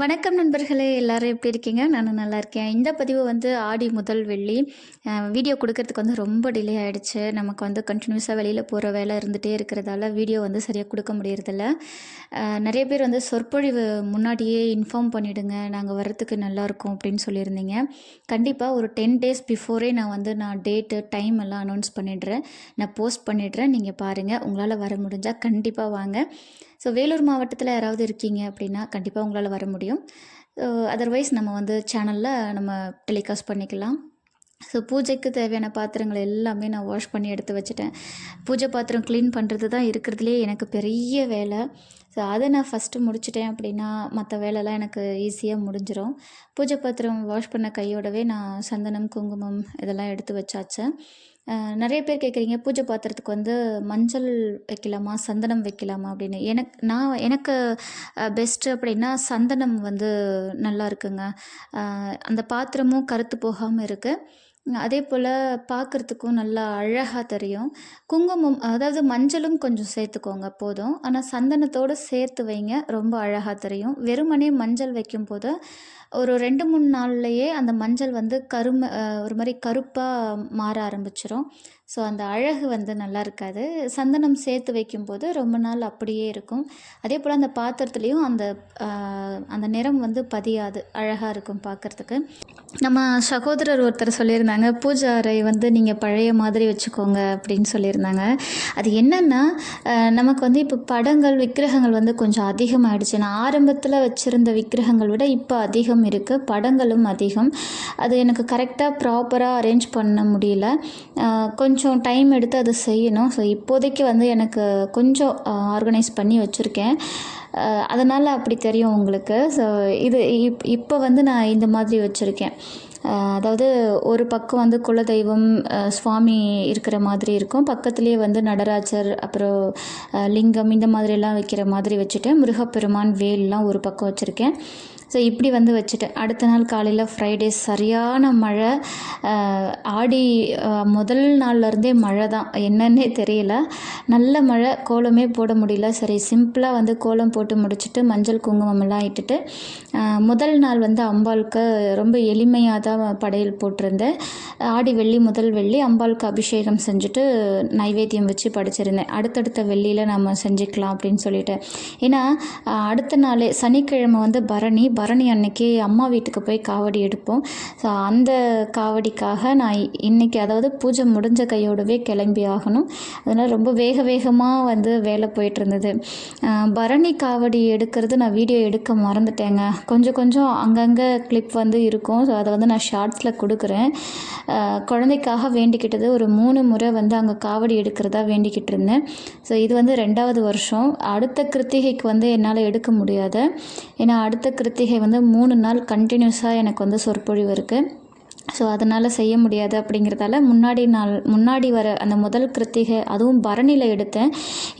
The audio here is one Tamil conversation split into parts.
வணக்கம் நண்பர்களே எல்லாரும் எப்படி இருக்கீங்க? நானும் நல்லா இருக்கேன். இந்த பதிவு வந்து ஆடி முதல் வெள்ளி. வீடியோ கொடுக்கறதுக்கு வந்து ரொம்ப டிலே ஆகிடுச்சு நமக்கு வந்து கண்டினியூஸாக வெளியில் போகிற வேலை இருந்துகிட்டே இருக்கிறதால வீடியோ வந்து சரியாக கொடுக்க முடியறதில்ல. நிறைய பேர் வந்து சொற்பொழிவு முன்னாடியே இன்ஃபார்ம் பண்ணிவிடுங்க நாங்கள் வர்றதுக்கு நல்லாயிருக்கும் அப்படின்னு சொல்லியிருந்தீங்க. கண்டிப்பாக ஒரு டென் டேஸ் பிஃபோரே நான் வந்து நான் டேட்டு டைம் எல்லாம் அனௌன்ஸ் பண்ணிடுறேன். நான் போஸ்ட் பண்ணிடுறேன். நீங்கள் பாருங்கள் உங்களால் வர முடிஞ்சால் கண்டிப்பாக வாங்க. ஸோ வேலூர் மாவட்டத்தில் யாராவது இருக்கீங்க அப்படின்னா கண்டிப்பாக உங்களால் வர முடியும். அதர்வைஸ் நம்ம வந்து சேனலில் நம்ம டெலிகாஸ்ட் பண்ணிக்கலாம். ஸோ பூஜைக்கு தேவையான பாத்திரங்கள் எல்லாமே நான் வாஷ் பண்ணி எடுத்து வச்சுட்டேன். பூஜை பாத்திரம் க்ளீன் பண்ணுறது தான் இருக்கிறதுலே எனக்கு பெரிய வேலை. ஸோ அதை நான் ஃபஸ்ட்டு முடிச்சிட்டேன் அப்படின்னா மற்ற வேலைலாம் எனக்கு ஈஸியாக முடிஞ்சிடும் பூஜை பாத்திரம் வாஷ் பண்ண கையோடவே நான் சந்தனம் குங்குமம் இதெல்லாம் எடுத்து வச்சாச்சு. நிறைய பேர் கேட்குறீங்க பூஜை பாத்திரத்துக்கு வந்து மஞ்சள் வைக்கலாமா சந்தனம் வைக்கலாமா அப்படின்னு. எனக்கு நான் எனக்கு பெஸ்ட்டு அப்படின்னா சந்தனம் வந்து நல்லா இருக்குங்க. அந்த பாத்திரமும் கருத்து போகாமல் இருக்குது அதே போல் பார்க்குறதுக்கும் நல்லா அழகாக தெரியும். குங்குமம் அதாவது மஞ்சளும் கொஞ்சம் சேர்த்துக்கோங்க போதும். ஆனால் சந்தனத்தோடு சேர்த்து வைங்க ரொம்ப அழகாக தெரியும். வெறுமனே மஞ்சள் வைக்கும்போது ஒரு ரெண்டு மூணு நாள்லையே அந்த மஞ்சள் வந்து கரும ஒரு மாதிரி கருப்பாக மாற ஆரம்பிச்சிடும் ஸோ அந்த அழகு வந்து நல்லா இருக்காது. சந்தனம் சேர்த்து வைக்கும்போது ரொம்ப நாள் அப்படியே இருக்கும். அதே போல் அந்த பாத்திரத்துலேயும் அந்த அந்த நிறம் வந்து பதியாது. அழகாக இருக்கும் பார்க்குறதுக்கு நம்ம சகோதரர் ஒருத்தர் சொல்லியிருந்தாங்க பூஜை அறை வந்து நீங்கள் பழைய மாதிரி வச்சுக்கோங்க அப்படின்னு சொல்லியிருந்தாங்க. அது என்னென்னா நமக்கு வந்து இப்போ படங்கள் விக்கிரகங்கள் வந்து கொஞ்சம் அதிகமாகிடுச்சு நான் ஆரம்பத்தில் வச்சுருந்த விக்கிரகங்கள் விட இப்போ அதிகம் இருக்குது படங்களும் அதிகம். அது எனக்கு கரெக்டாக ப்ராப்பராக அரேஞ்ச் பண்ண முடியல. கொஞ்சம் டைம் எடுத்து அதை செய்யணும். ஸோ இப்போதைக்கு வந்து எனக்கு கொஞ்சம் ஆர்கனைஸ் பண்ணி வச்சுருக்கேன். அதனால் அப்படி தெரியும் உங்களுக்கு. ஸோ இது இப் இப்போ வந்து நான் இந்த மாதிரி வச்சுருக்கேன். அதாவது ஒரு பக்கம் வந்து குலதெய்வம் சுவாமி இருக்கிற மாதிரி இருக்கும். பக்கத்துலேயே வந்து நடராஜர் அப்புறம் லிங்கம் இந்த மாதிரிலாம் வைக்கிற மாதிரி வச்சுட்டேன் முருகப்பெருமான் வேல்லாம் ஒரு பக்கம் வச்சுருக்கேன். ஸோ இப்படி வந்து வச்சுட்டேன். அடுத்த நாள் காலையில் ஃப்ரைடே சரியான மழை. ஆடி முதல் நாள்லேருந்தே மழை தான். என்னன்னே தெரியல. நல்ல மழை கோலமே போட முடியல. சரி சிம்பிளாக வந்து கோலம் போட்டு முடிச்சுட்டு மஞ்சள் குங்குமம் எல்லாம் இட்டுட்டு முதல் நாள் வந்து அம்பாளுக்கு ரொம்ப எளிமையாக தான் படையல் போட்டிருந்தேன். ஆடி வெள்ளி முதல் வெள்ளி அம்பாளுக்கு அபிஷேகம் செஞ்சுட்டு நைவேத்தியம் வச்சு படிச்சிருந்தேன். அடுத்தடுத்த வெள்ளியில் நம்ம செஞ்சுக்கலாம் அப்படின்னு சொல்லிட்டு. ஏன்னா அடுத்த நாளே சனிக்கிழமை வந்து பரணி பரணி அன்னைக்கு அம்மா வீட்டுக்கு போய் காவடி எடுப்போம். ஸோ அந்த காவடிக்காக நான் இ- இன்னைக்கு அதாவது பூஜை முடிஞ்ச கையோடவே கிளம்பி ஆகணும். அதனால் ரொம்ப வேக வேகமாக வந்து வேலை போயிட்டு இருந்தது. பரணி காவடி எடுக்கிறது நான் வீடியோ எடுக்க மறந்துட்டேங்க. கொஞ்சம் கொஞ்சம் அங்கங்கே கிளிப் வந்து இருக்கும். ஸோ அதை வந்து நான் ஷார்ட்ஸில் கொடுக்குறேன். குழந்தைக்காக வேண்டிக்கிட்டது ஒரு மூணு முறை வந்து அங்கே காவடி எடுக்கிறதா வேண்டிக்கிட்டு இருந்தேன். ஸோ இது வந்து ரெண்டாவது வருஷம். அடுத்த கிருத்திகைக்கு வந்து என்னால் எடுக்க முடியாது. ஏன்னா அடுத்த கிருத்திகை வந்து மூணு நாள் கண்டினியூஸாக எனக்கு வந்து சொற்பொழிவு இருக்குது ஸோ அதனால் செய்ய முடியாது அப்படிங்கிறதால முன்னாடி நாள் முன்னாடி வர அந்த முதல் கிருத்திகை அதுவும் பரணியில் எடுத்தேன்.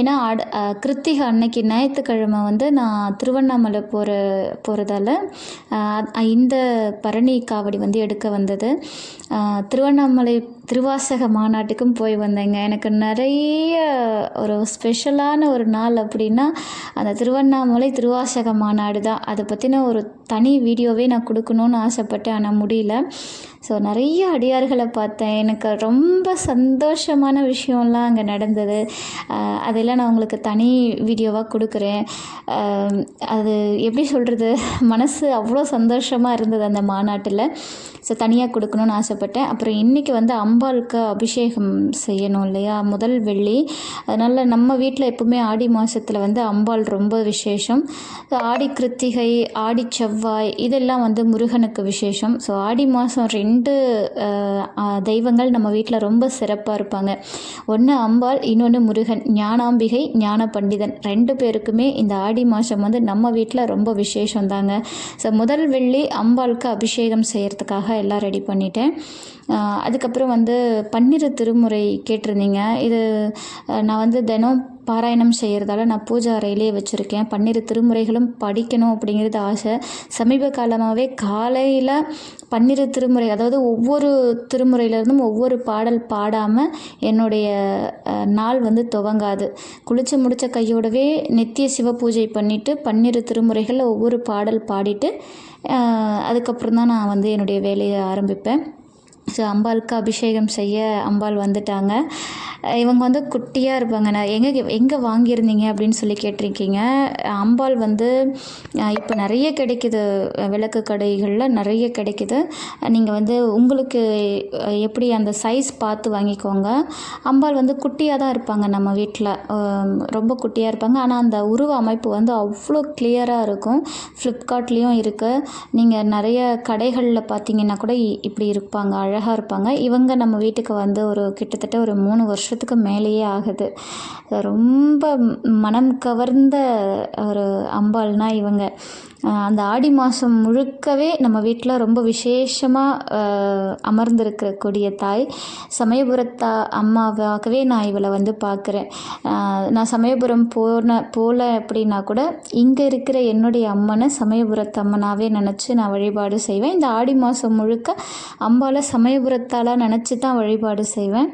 ஏன்னா அட கிருத்திகை அன்னைக்கு ஞாயிற்றுக்கிழமை வந்து நான் திருவண்ணாமலை போகிற போகிறதால இந்த பரணி காவடி வந்து எடுக்க வந்தது. திருவண்ணாமலை திருவாசக மாநாட்டுக்கும் போய் வந்தேங்க. எனக்கு நிறைய ஒரு ஸ்பெஷலான ஒரு நாள் அப்படின்னா அந்த திருவண்ணாமலை திருவாசக மாநாடு தான். அதை பற்றின ஒரு தனி வீடியோவே நான் கொடுக்கணும்னு ஆசைப்பட்டேன் ஆனால் முடியல. ஸோ நிறைய அடியார்களை பார்த்தேன். எனக்கு ரொம்ப சந்தோஷமான விஷயம்லாம் அங்கே நடந்தது. அதெல்லாம் நான் உங்களுக்கு தனி வீடியோவாக கொடுக்குறேன். அது எப்படி சொல்கிறது மனசு அவ்வளோ சந்தோஷமாக இருந்தது அந்த மாநாட்டில். ஸோ தனியாக கொடுக்கணும்னு ஆசைப்பட்டேன். அப்புறம் இன்றைக்கி வந்து அம்பாளுக்கு அபிஷேகம் செய்யணும் இல்லையா? முதல் வெள்ளி. அதனால் நம்ம வீட்டில் எப்போவுமே ஆடி மாதத்தில் வந்து அம்பாள் ரொம்ப விசேஷம். ஆடி கிருத்திகை ஆடி செவ்வாய் இதெல்லாம் வந்து முருகனுக்கு விசேஷம். ஸோ ஆடி மாதம் ரெண்டு தெய்வங்கள் நம்ம வீட்டில் ரொம்ப சிறப்பாக இருப்பாங்க. ஒன்று அம்பாள் இன்னொன்று முருகன். ஞானாம்பிகை ஞான பண்டிதன். ரெண்டு பேருக்குமே இந்த ஆடி மாதம் வந்து நம்ம வீட்டில் ரொம்ப விசேஷம் தாங்க. ஸோ முதல் வெள்ளி அம்பாளுக்கு அபிஷேகம் செய்கிறதுக்காக எல்லாம் ரெடி பண்ணிட்டேன். அதுக்கப்புறம் வந்து பன்னிரு திருமுறை கேட்டிருந்தீங்க. இது நான் வந்து தினம் பாராயணம் செய்கிறதால நான் பூஜை அறையிலே வச்சுருக்கேன். பன்னிரு திருமுறைகளும் படிக்கணும் அப்படிங்கிறது ஆசை. சமீப காலமாகவே காலையில் பன்னிரு திருமுறை அதாவது ஒவ்வொரு திருமுறையிலேருந்தும் ஒவ்வொரு பாடல் பாடாமல் என்னுடைய நாள் வந்து துவங்காது. குளித்து முடித்த கையோடவே நித்திய சிவ பூஜை பண்ணிவிட்டு பன்னிரு திருமுறைகளில் ஒவ்வொரு பாடல் பாடிட்டு அதுக்கப்புறம் தான் நான் வந்து என்னுடைய வேலையை ஆரம்பிப்பேன். ஸோ அம்பாளுக்கு அபிஷேகம் செய்ய அம்பாள் வந்துட்டாங்க. இவங்க வந்து குட்டியாக இருப்பாங்க. நான் எங்கே எங்கே வாங்கியிருந்தீங்க அப்படின்னு சொல்லி கேட்டிருக்கீங்க. அம்பாள் வந்து இப்போ நிறைய கிடைக்குது. விளக்கு கடைகளில் நிறைய கிடைக்குது. நீங்கள் வந்து உங்களுக்கு எப்படி அந்த சைஸ் பார்த்து வாங்கிக்கோங்க. அம்பாள் வந்து குட்டியாக தான் இருப்பாங்க நம்ம வீட்டில் ரொம்ப குட்டியாக இருப்பாங்க. ஆனால் அந்த உருவ அமைப்பு வந்து அவ்வளோ கிளியராக இருக்கும். ஃப்ளிப்கார்ட்லேயும் இருக்குது நீங்கள் நிறைய கடைகளில் பார்த்தீங்கன்னா கூட இ- இப்படி இருப்பாங்க. அழகாக அழகாக இருப்பாங்க. இவங்க நம்ம வீட்டுக்கு வந்து ஒரு கிட்டத்தட்ட ஒரு மூணு வருஷத்துக்கு மேலேயே ஆகுது. ரொம்ப மனம் கவர்ந்த ஒரு அம்பாள்னா இவங்க. அந்த ஆடி மாதம் முழுக்கவே நம்ம வீட்டில் ரொம்ப விசேஷமாக அமர்ந்திருக்கக்கூடிய தாய் சமயபுரத்தா அம்மாவாகவே நான் இவளை வந்து பார்க்குறேன் நான் சமயபுரம் போன போல அப்படின்னா கூட இங்கே இருக்கிற என்னுடைய அம்மனை சமயபுரத்து அம்மனாகவே நினச்சி நான் வழிபாடு செய்வேன். இந்த ஆடி மாதம் முழுக்க அம்பாவை சமயபுரத்தாலாக நினச்சி தான் வழிபாடு செய்வேன்.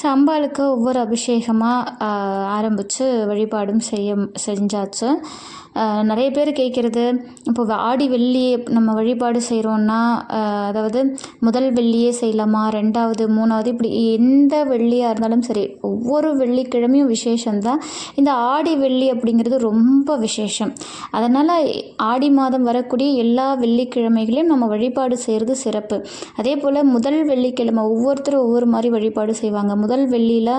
ஸோ அம்பாளுக்கு ஒவ்வொரு அபிஷேகமாக ஆரம்பித்து வழிபாடும் செய்ய செஞ்சாச்சு. நிறைய பேர் கேட்குறது இப்போ ஆடி வெள்ளி நம்ம வழிபாடு செய்கிறோன்னா அதாவது முதல் வெள்ளியே செய்யலாமா? ரெண்டாவது மூணாவது இப்படி எந்த வெள்ளியாக இருந்தாலும் சரி ஒவ்வொரு வெள்ளிக்கிழமையும் விசேஷம்தான். இந்த ஆடி வெள்ளி அப்படிங்கிறது ரொம்ப விசேஷம். அதனால் ஆடி மாதம் வரக்கூடிய எல்லா வெள்ளிக்கிழமைகளையும் நம்ம வழிபாடு செய்கிறது சிறப்பு. அதே போல் முதல் வெள்ளிக்கிழமை ஒவ்வொருத்தரும் ஒவ்வொரு மாதிரி வழிபாடு செய்வாங்க. முதல் வெள்ளியில்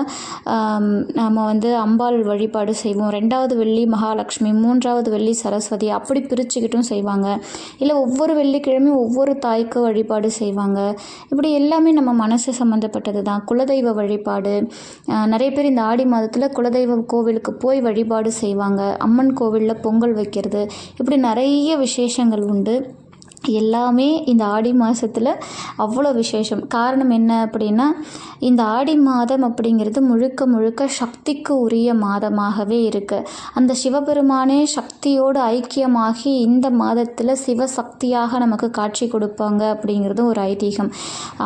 நாம் வந்து அம்பாள் வழிபாடு செய்வோம். ரெண்டாவது வெள்ளி மகாலட்சுமி மூன்றாவது வெள்ளி சரஸ்வதி அப்படி பிரிச்சுக்கிட்டும் செய்வாங்க. இல்லை ஒவ்வொரு வெள்ளிக்கிழமையும் ஒவ்வொரு தாய்க்கு வழிபாடு செய்வாங்க. இப்படி எல்லாமே நம்ம மனசு சம்மந்தப்பட்டது தான். குலதெய்வ வழிபாடு நிறைய பேர் இந்த ஆடி மாதத்தில் குலதெய்வ கோவிலுக்கு போய் வழிபாடு செய்வாங்க. அம்மன் கோவிலில் பொங்கல் வைக்கிறது. இப்படி நிறைய விசேஷங்கள் உண்டு. எல்லாமே இந்த ஆடி மாதத்தில் அவ்வளோ விசேஷம். காரணம் என்ன அப்படின்னா இந்த ஆடி மாதம் அப்படிங்கிறது முழுக்க முழுக்க சக்திக்கு உரிய மாதமாகவே இருக்குது அந்த சிவபெருமானே சக்தியோடு ஐக்கியமாகி இந்த மாதத்தில் சிவசக்தியாக நமக்கு காட்சி கொடுப்பாங்க அப்படிங்கிறது ஒரு ஐதீகம்.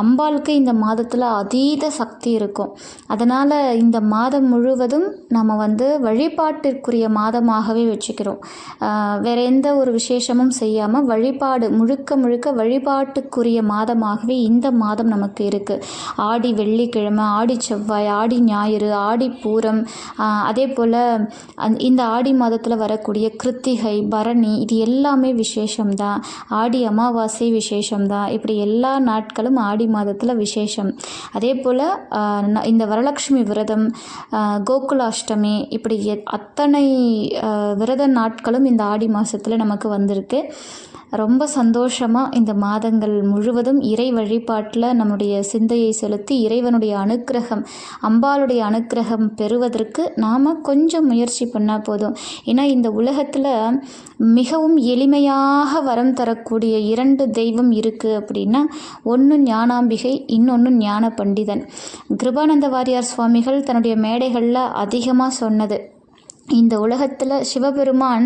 அம்பாளுக்கு இந்த மாதத்தில் அதீத சக்தி இருக்கும். அதனால் இந்த மாதம் முழுவதும் நம்ம வந்து வழிபாட்டிற்குரிய மாதமாகவே வச்சுக்கிறோம். வேறு வேற எந்த ஒரு விசேஷமும் செய்யாமல் வழிபாடு முழு முழுக்க முழுக்க வழிபாட்டுக்குரிய மாதமாகவே இந்த மாதம் நமக்கு இருக்குது ஆடி வெள்ளிக்கிழமை ஆடி செவ்வாய் ஆடி ஞாயிறு ஆடி பூரம் அதே போல் இந்த ஆடி மாதத்தில் வரக்கூடிய கிருத்திகை பரணி இது எல்லாமே விசேஷம்தான் ஆடி அமாவாசை விசேஷம்தான் இப்படி எல்லா நாட்களும் ஆடி மாதத்தில் விசேஷம். அதே போல் இந்த வரலட்சுமி விரதம் கோகுலாஷ்டமி இப்படி அத்தனை விரத நாட்களும் இந்த ஆடி மாதத்தில் நமக்கு வந்திருக்கு. ரொம்ப சந்தோஷமாக இந்த மாதங்கள் முழுவதும் இறை வழிபாட்டில் நம்முடைய சிந்தையை செலுத்தி இறைவனுடைய அனுக்கிரகம் அம்பாளுடைய அனுக்கிரகம் பெறுவதற்கு நாம் கொஞ்சம் முயற்சி பண்ணால் போதும். ஏன்னா இந்த உலகத்தில் மிகவும் எளிமையாக வரம் தரக்கூடிய இரண்டு தெய்வம் இருக்குது அப்படின்னா ஒன்று ஞானாம்பிகை இன்னொன்று ஞான பண்டிதன். கிருபானந்த வாரியார் சுவாமிகள் தன்னுடைய மேடைகளில் அதிகமாக சொன்னது. இந்த உலகத்தில் சிவபெருமான்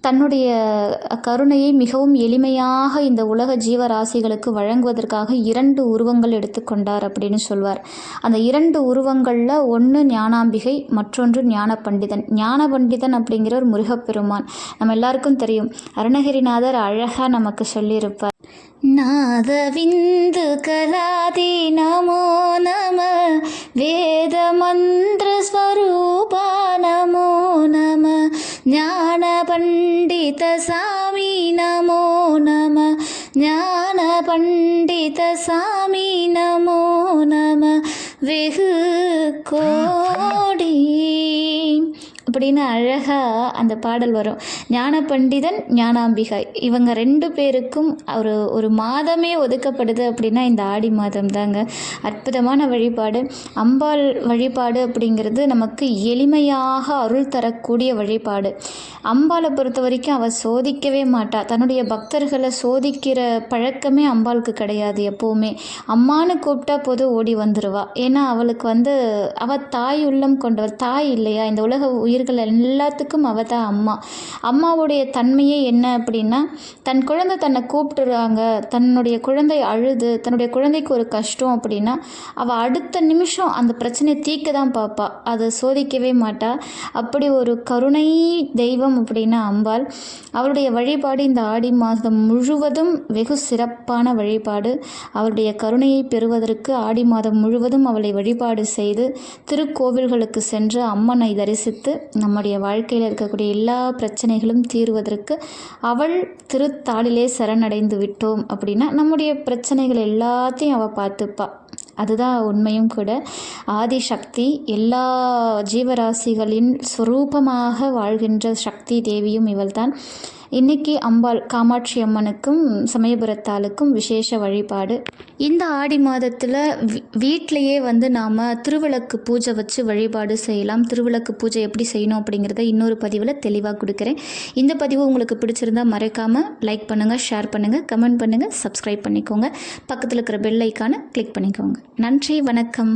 தன்னுடைய கருணையை மிகவும் எளிமையாக இந்த உலக ஜீவராசிகளுக்கு வழங்குவதற்காக இரண்டு உருவங்கள் எடுத்துக்கொண்டார் அப்படின்னு சொல்வார். அந்த இரண்டு உருவங்களில் ஒன்று ஞானாம்பிகை மற்றொன்று ஞான பண்டிதன் ஞான பண்டிதன் அப்படிங்கிற ஒரு முருகப்பெருமான். நம்ம எல்லாருக்கும் தெரியும். அருணகிரிநாதர் அழகாக நமக்கு சொல்லியிருப்பார். நாதவிந்து கலாதி நமோ நம வேத மந்திர ஸ்வரூ பண்டித சாமி நமோ நம. ஞான பண்டித சாமி நமோ நம. வெகு கோடி. அப்படின்னு அழகாக அந்த பாடல் வரும். ஞான பண்டிதன் ஞானாம்பிகை. இவங்க ரெண்டு பேருக்கும் ஒரு ஒரு மாதமே ஒதுக்கப்படுது அப்படின்னா இந்த ஆடி மாதம் தாங்க அற்புதமான வழிபாடு. அம்பாள் வழிபாடு அப்படிங்கிறது நமக்கு எளிமையாக அருள் தரக்கூடிய வழிபாடு. அம்பாளை பொறுத்த வரைக்கும் அவள் சோதிக்கவே மாட்டா. தன்னுடைய பக்தர்களை சோதிக்கிற பழக்கமே அம்பாளுக்கு கிடையாது எப்போவுமே. அம்மான்னு கூப்பிட்டா போதும் ஓடி வந்துடுவா ஏன்னா அவளுக்கு வந்து அவள் தாய் உள்ளம் கொண்டவள். தாய் இல்லையா? இந்த உலக உயிர்கள் எல்லாத்துக்கும் அவள் தான் அம்மா. அம்மாவுடைய தன்மையே என்ன அப்படின்னா தன் குழந்தை தன்னை கூப்பிட்டுறாங்க தன்னுடைய குழந்தை அழுது தன்னுடைய குழந்தைக்கு ஒரு கஷ்டம் அப்படின்னா அவள் அடுத்த நிமிஷம் அந்த பிரச்சனையை தீர்க்க தான் பார்ப்பா. அதை சோதிக்கவே மாட்டா. அப்படி ஒரு கருணை தெய்வம் அப்படின்னா அம்பாள். அவருடைய வழிபாடு இந்த ஆடி மாதம் முழுவதும் வெகு சிறப்பான வழிபாடு. அவருடைய கருணையை பெறுவதற்கு ஆடி மாதம் முழுவதும் அவளை வழிபாடு செய்து திருக்கோவில்களுக்கு சென்று அம்மனை தரிசித்து நம்முடைய வாழ்க்கையில் இருக்கக்கூடிய எல்லா பிரச்சனைகளும் தீர்வதற்கு அவள் திருத்தாளிலே சரணடைந்து விட்டோம் அப்படின்னா நம்முடைய பிரச்சனைகள் எல்லாத்தையும் அவள் பார்த்துப்பா. அதுதான் உண்மையும் கூட. ஆதிசக்தி எல்லா ஜீவராசிகளின் ஸ்வரூபமாக வாழ்கின்ற சக்தி தேவியும் இவள்தான். இன்னைக்கு அம்பாள் காமாட்சி அம்மனுக்கும் சமயபுரத்தாளுக்கும் விசேஷ வழிபாடு. இந்த ஆடி மாதத்தில் வீட்டிலையே வந்து நாம் திருவிளக்கு பூஜை வச்சு வழிபாடு செய்யலாம். திருவிளக்கு பூஜை எப்படி செய்யணும் அப்படிங்கிறத இன்னொரு பதிவில் தெளிவாக கொடுக்குறேன். இந்த பதிவு உங்களுக்கு பிடிச்சிருந்தா மறக்காமல் லைக் பண்ணுங்கள் ஷேர் பண்ணுங்கள் கமெண்ட் பண்ணுங்கள் சப்ஸ்கிரைப் பண்ணிக்கோங்க. பக்கத்தில் இருக்கிற பெல் ஐக்கானை கிளிக் பண்ணிக்கோங்க. நன்றி வணக்கம்.